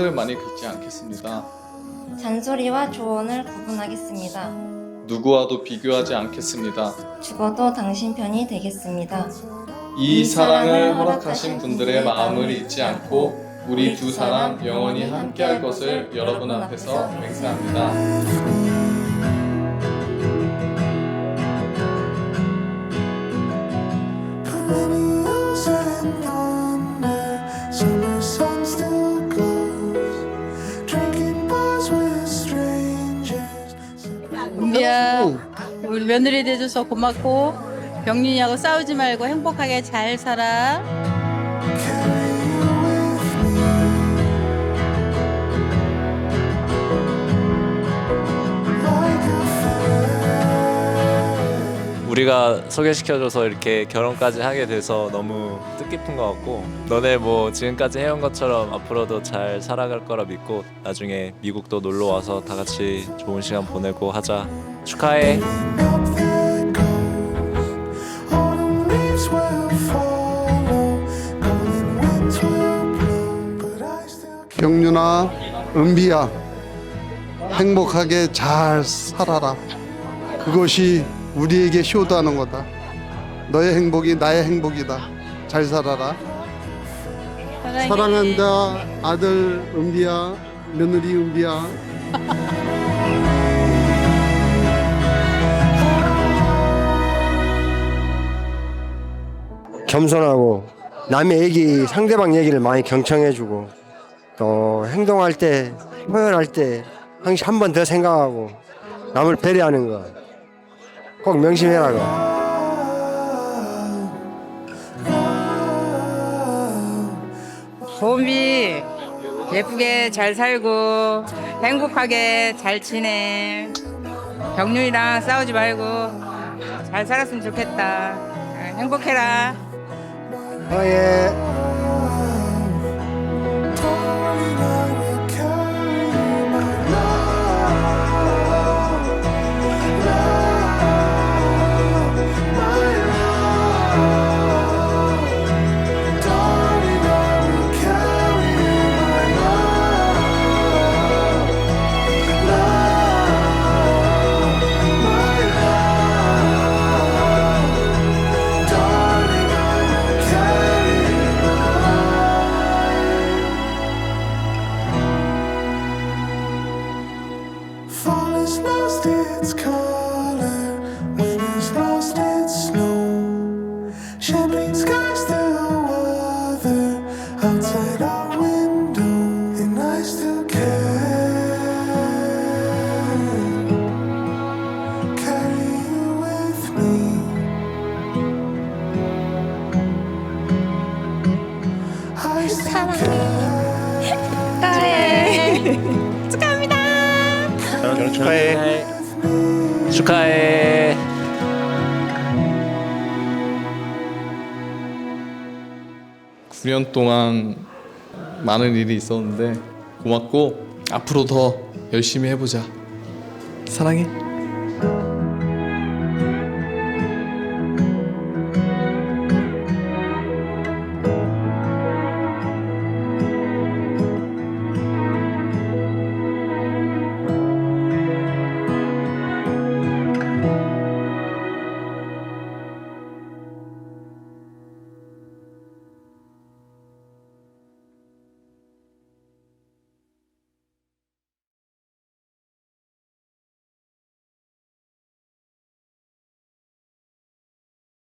카드를 많이 긁지 않겠습니다. 잔소리와 조언을 구분하겠습니다. 누구와도 비교하지 않겠습니다. 죽어도 당신 편이 되겠습니다. 이 사랑을 허락하신 분들의 마음을 잊지 않고 우리 두 사람 영원히 함께할 것을 여러분 앞에서 맹세합니다. And 야 우리 며느리 돼줘서 고맙고 병윤이하고 싸우지 말고 행복하게 잘 살아 우리가 소개시켜줘서 이렇게 결혼까지 하게 돼서 너무 뜻깊은 것 같고 너네 뭐 지금까지 해온 것처럼 앞으로도 잘 살아갈 거라 믿고 나중에 미국도 놀러 와서 다 같이 좋은 시간 보내고 하자 축하해 경윤아, 은비야, 행복하게 잘 살아라. 그것이 우리에게 효도하는 거다. 너의 행복이 나의 행복이다. 잘 살아라. 사랑해. 사랑한다, 아들 은비야, 며느리 은비야. 겸손하고 남의 얘기 상대방 얘기를 많이 경청해주고 또 행동할 때 표현할 때 항상 한 번 더 생각하고 남을 배려하는 거 꼭 명심해라 그. 봄이 예쁘게 잘 살고 행복하게 잘 지내. 병률이랑 싸우지 말고 잘 살았으면 좋겠다. 어, 행복해라. 사랑 I still care. Carry you with me. I still 결혼 축하해 축하해 구년 동안 많은 일이 있었는데 고맙고 앞으로 더 열심히 해보자. 사랑해.